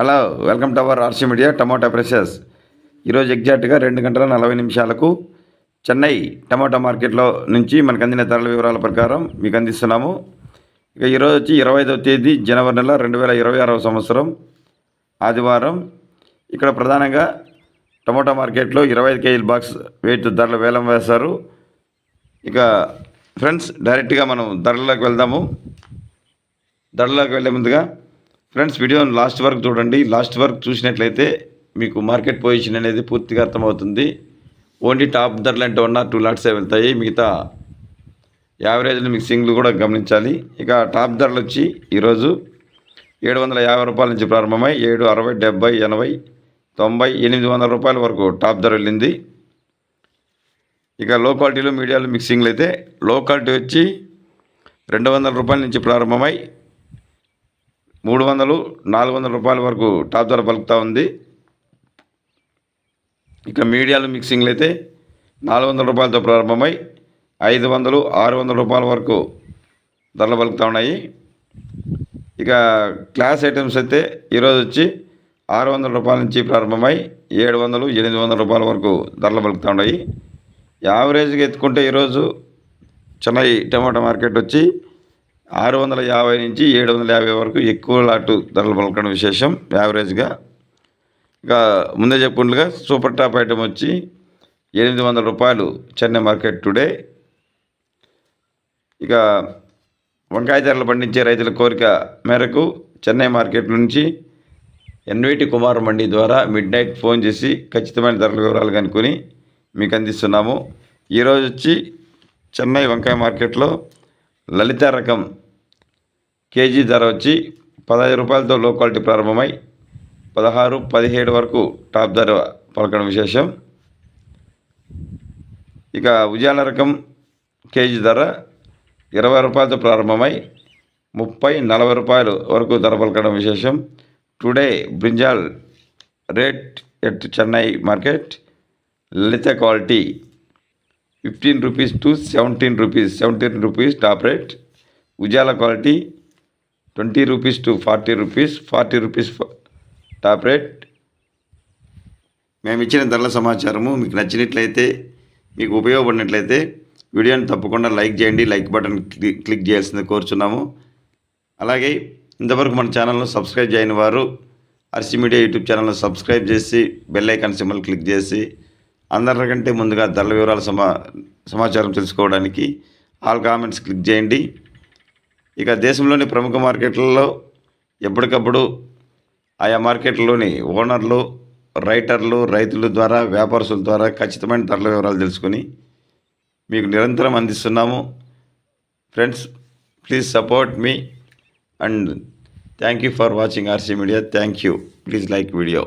Hello welcome to our RC media tomato prices ఈరోజు ఎగ్జాక్ట్గా రెండు గంటల నలభై నిమిషాలకు చెన్నై టమాటా మార్కెట్లో నుంచి మనకు అందిన ధరల వివరాల ప్రకారం మీకు అందిస్తున్నాము. ఇక ఈరోజు వచ్చి ఇరవై ఐదవ తేదీ జనవరి నెల రెండు వేల ఇరవై ఆరవ సంవత్సరం ఆదివారం. ఇక్కడ ప్రధానంగా టమాటా మార్కెట్లో ఇరవై ఐదు కేజీల బాక్స్ వెయిట్ ధరలు వేలం వేశారు. ఇక ఫ్రెండ్స్ డైరెక్ట్గా మనం ధరల్లోకి వెళ్దాము. ధరలోకి వెళ్ళే ముందుగా ఫ్రెండ్స్ వీడియోని లాస్ట్ వరకు చూడండి. లాస్ట్ వరకు చూసినట్లయితే మీకు మార్కెట్ పొజిషన్ అనేది పూర్తిగా అర్థమవుతుంది. ఓన్లీ టాప్ ధరలు అంటే ఉన్న టూ లాట్సే వెళ్తాయి. మిగతా యావరేజ్ మిక్సింగ్లు కూడా గమనించాలి. ఇక టాప్ ధరలు వచ్చి ఈరోజు ఏడు వందల యాభై రూపాయల నుంచి ప్రారంభమై ఏడు అరవై డెబ్బై ఎనభై తొంభై ఎనిమిది వందల రూపాయల వరకు టాప్ ధర వెళ్ళింది. ఇక లో క్వాలిటీలో మీడియాలో మిక్సింగ్లు అయితే లో క్వాలిటీ వచ్చి రెండు వందల రూపాయల నుంచి ప్రారంభమై మూడు వందలు నాలుగు వందల రూపాయల వరకు టాప్ ధర పలుకుతూ ఉంది. ఇక మీడియాలు మిక్సింగ్లు అయితే నాలుగు వందల రూపాయలతో ప్రారంభమై ఐదు వందలు ఆరు వందల రూపాయల వరకు ధరలు పలుకుతూ ఉన్నాయి. ఇక క్లాస్ ఐటమ్స్ అయితే ఈరోజు వచ్చి ఆరు వందల రూపాయల నుంచి ప్రారంభమై ఏడు వందలు ఎనిమిది వందల రూపాయల వరకు ధరలు పలుకుతూ ఉన్నాయి. యావరేజ్గా ఎత్తుకుంటే ఈరోజు చెన్నై టమాటా మార్కెట్ వచ్చి ఆరు వందల యాభై నుంచి ఏడు వందల యాభై వరకు ఎక్కువ లాటు ధరలు పలకడం విశేషం. యావరేజ్గా ఇక ముందే చెప్పుకుంటుగా సూపర్ టాప్ ఐటమ్ వచ్చి ఎనిమిది వందల రూపాయలు చెన్నై మార్కెట్ టుడే. ఇక వంకాయ ధరలు పండించే రైతుల కోరిక మేరకు చెన్నై మార్కెట్ నుంచి ఎన్విటి కుమార్ మండి ద్వారా మిడ్ నైట్ ఫోన్ చేసి ఖచ్చితమైన ధరల వివరాలు కనుక్కొని మీకు అందిస్తున్నాము. ఈరోజు వచ్చి చెన్నై వంకాయ మార్కెట్లో లలిత రకం కేజీ ధర వచ్చి పదహైదు రూపాయలతో లో క్వాలిటీ ప్రారంభమై పదహారు పదిహేడు వరకు టాప్ ధర పలకడం విశేషం. ఇక ఉజాల రకం కేజీ ధర ఇరవై రూపాయలతో ప్రారంభమై ముప్పై నలభై రూపాయలు వరకు ధర పలకడం విశేషం. Today brinjal rate at Chennai market Lalitha quality fifteen rupees to seventeen rupees seventeen rupees top rate. Ujala quality twenty rupees to forty rupees forty rupees top rate. మేము ఇచ్చిన ధరల సమాచారము మీకు నచ్చినట్లయితే మీకు ఉపయోగపడినట్లయితే వీడియోని తప్పకుండా లైక్ చేయండి లైక్ బటన్ క్లిక్ క్లిక్ చేయాల్సింది కోరుచున్నాము. అలాగే ఇంతవరకు మన ఛానల్ను సబ్స్క్రైబ్ చేయని వారు అర్సి మీడియా యూట్యూబ్ ఛానల్ను సబ్స్క్రైబ్ చేసి బెల్ ఐకాన్ సింబల్ క్లిక్ చేసి అందరికంటే ముందుగా ధరల వివరాల సమా సమాచారం తెలుసుకోవడానికి ఆల్ కామెంట్స్ క్లిక్ చేయండి. ఇక దేశంలోని ప్రముఖ మార్కెట్లలో ఎప్పటికప్పుడు ఆయా మార్కెట్లలోని ఓనర్లు రైటర్లు రైతుల ద్వారా వ్యాపారస్తుల ద్వారా ఖచ్చితమైన ధరల వివరాలు తెలుసుకొని మీకు నిరంతరం అందిస్తున్నాము. Friends please support me and thank you for watching RC media thank you please like video